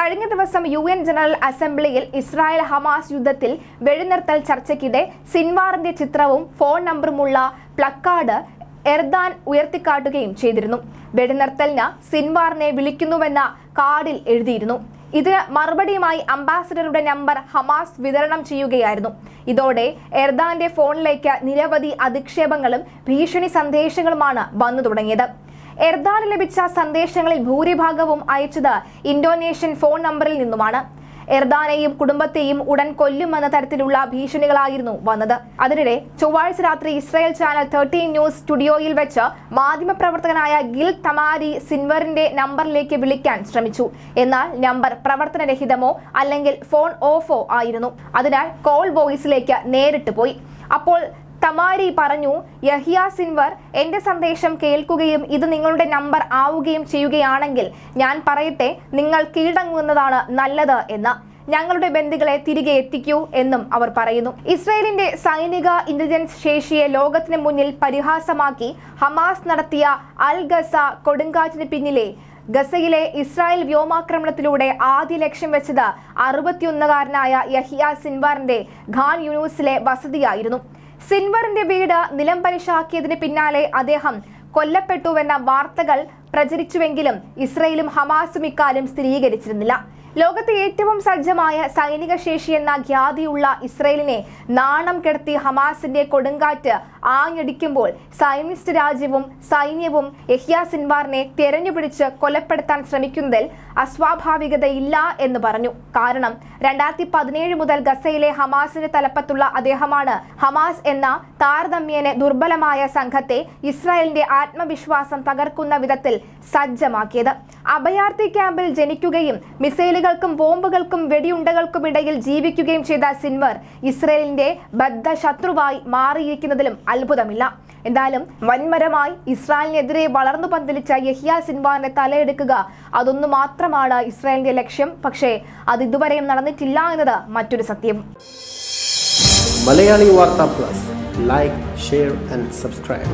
കഴിഞ്ഞ ദിവസം U N general അസംബ്ലിയിൽ ഇസ്രായേൽ ഹമാസ് യുദ്ധത്തിൽ വെടിനിർത്തൽ ചർച്ചയ്ക്കിടെ സിൻവാറിന്റെ ചിത്രവും ഫോൺ നമ്പറുമുള്ള പ്ലക്കാർഡ് എർദാൻ ഉയർത്തിക്കാട്ടുകയും ചെയ്തിരുന്നു. വെടിനിർത്തലിന് സിൻവാറിനെ വിളിക്കുന്നുവെന്ന കാർഡിൽ എഴുതിയിരുന്നു. ഇതിന് മറുപടിയുമായി അംബാസിഡറുടെ നമ്പർ ഹമാസ് വിതരണം ചെയ്യുകയായിരുന്നു. ഇതോടെ എർദാന്റെ ഫോണിലേക്ക് നിരവധി അധിക്ഷേപങ്ങളും ഭീഷണി സന്ദേശങ്ങളുമാണ് വന്നു തുടങ്ങിയത്. എർദാന് ലഭിച്ച സന്ദേശങ്ങളിൽ ഭൂരിഭാഗവും അയച്ചത് ഇന്തോനേഷ്യൻ ഫോൺ നമ്പറിൽ നിന്നുമാണ്. എർദാനെയും കുടുംബത്തെയും ഉടൻ കൊല്ലുമെന്ന തരത്തിലുള്ള ഭീഷണികളായിരുന്നു വന്നത്. അതിനിടെ ചൊവ്വാഴ്ച രാത്രി ഇസ്രായേൽ ചാനൽ തേർട്ടീൻ ന്യൂസ് സ്റ്റുഡിയോയിൽ വെച്ച് മാധ്യമപ്രവർത്തകനായ ഗിൽ തമാരി സിൻവറിന്റെ നമ്പറിലേക്ക് വിളിക്കാൻ ശ്രമിച്ചു. എന്നാൽ നമ്പർ പ്രവർത്തനരഹിതമോ അല്ലെങ്കിൽ ഫോൺ ഓഫോ ആയിരുന്നു. അതിനാൽ കോൾ വോയിസിലേക്ക് നേരിട്ട് പോയി. അപ്പോൾ തമാരി പറഞ്ഞു യഹിയ സിൻവർ എന്റെ സന്ദേശം കേൾക്കുകയും ഇത് നിങ്ങളുടെ നമ്പർ ആവുകയും ചെയ്യുകയാണെങ്കിൽ ഞാൻ പറയട്ടെ നിങ്ങൾ കീഴടങ്ങുന്നതാണ് നല്ലത് എന്ന്. ഞങ്ങളുടെ ബന്ധുക്കളെ തിരികെ എത്തിക്കൂ എന്നും അവർ പറയുന്നു. ഇസ്രയേലിന്റെ സൈനിക ഇന്റലിജൻസ് ശേഷിയെ ലോകത്തിന് മുന്നിൽ പരിഹാസമാക്കി ഹമാസ് നടത്തിയ അൽ ഗസ കൊടുങ്കാറ്റിന് പിന്നിലെ ഗസയിലെ ഇസ്രായേൽ വ്യോമാക്രമണത്തിലൂടെ ആദ്യ ലക്ഷ്യം വെച്ചത് അറുപത്തിയൊന്നുകാരനായ യഹിയ സിൻവാറിന്റെ ഖാൻ യൂണിവേഴ്സിലെ വസതിയായിരുന്നു. സിൻവറിന്റെ വീട് നിലംപരിശാക്കിയതിന് പിന്നാലെ അദ്ദേഹം കൊല്ലപ്പെട്ടുവെന്ന വാർത്തകൾ പ്രചരിച്ചുവെങ്കിലും ഇസ്രയേലും ഹമാസും ഇക്കാര്യം സ്ഥിരീകരിച്ചിരുന്നില്ല. ലോകത്തെ ഏറ്റവും സജ്ജമായ സൈനിക ശേഷി എന്ന ഖ്യാതിയുള്ള ഇസ്രയേലിനെ നാണം കെടുത്തി ഹമാസിന്റെ കൊടുങ്കാറ്റ് ആഞ്ഞടിക്കുമ്പോൾ സൈനിസ്റ്റ് രാജ്യവും സൈന്യവും യഹ്യ സിൻവാറിനെ തെരഞ്ഞുപിടിച്ച് കൊലപ്പെടുത്താൻ ശ്രമിക്കുന്നതിൽ അസ്വാഭാവികതയില്ല എന്ന് പറഞ്ഞു. കാരണം രണ്ടായിരത്തി പതിനേഴ് മുതൽ ഗസയിലെ ഹമാസിന്റെ തലപ്പത്തുള്ള അദ്ദേഹമാണ് ഹമാസ് എന്ന താരതമ്യേന ദുർബലമായ സംഘത്തെ ഇസ്രായേലിന്റെ ആത്മവിശ്വാസം തകർക്കുന്ന വിധത്തിൽ സജ്ജമാക്കിയത്. അഭയാർത്ഥി ക്യാമ്പിൽ ജനിക്കുകയും മിസൈലുകൾക്കും ബോംബുകൾക്കും വെടിയുണ്ടകൾക്കും ഇടയിൽ ജീവിക്കുകയും ചെയ്ത സിൻവർ ഇസ്രയേലിന്റെ ബദ്ധ ശത്രുവായി മാറിയിരിക്കുന്നതിലും അത്ഭുതമില്ല. എന്തായാലും വൻമരമായി ഇസ്രായേലിനെതിരെ വളർന്നു പന്തലിച്ച യഹിയ സിൻവാറിനെ തലയെടുക്കുക അതൊന്നു മാത്രമാണ് ഇസ്രായേലിന്റെ ലക്ഷ്യം. പക്ഷേ അത് ഇതുവരെയും നടന്നിട്ടില്ല എന്നത് മറ്റൊരു സത്യം. Malayali Vartha plus. Like share and subscribe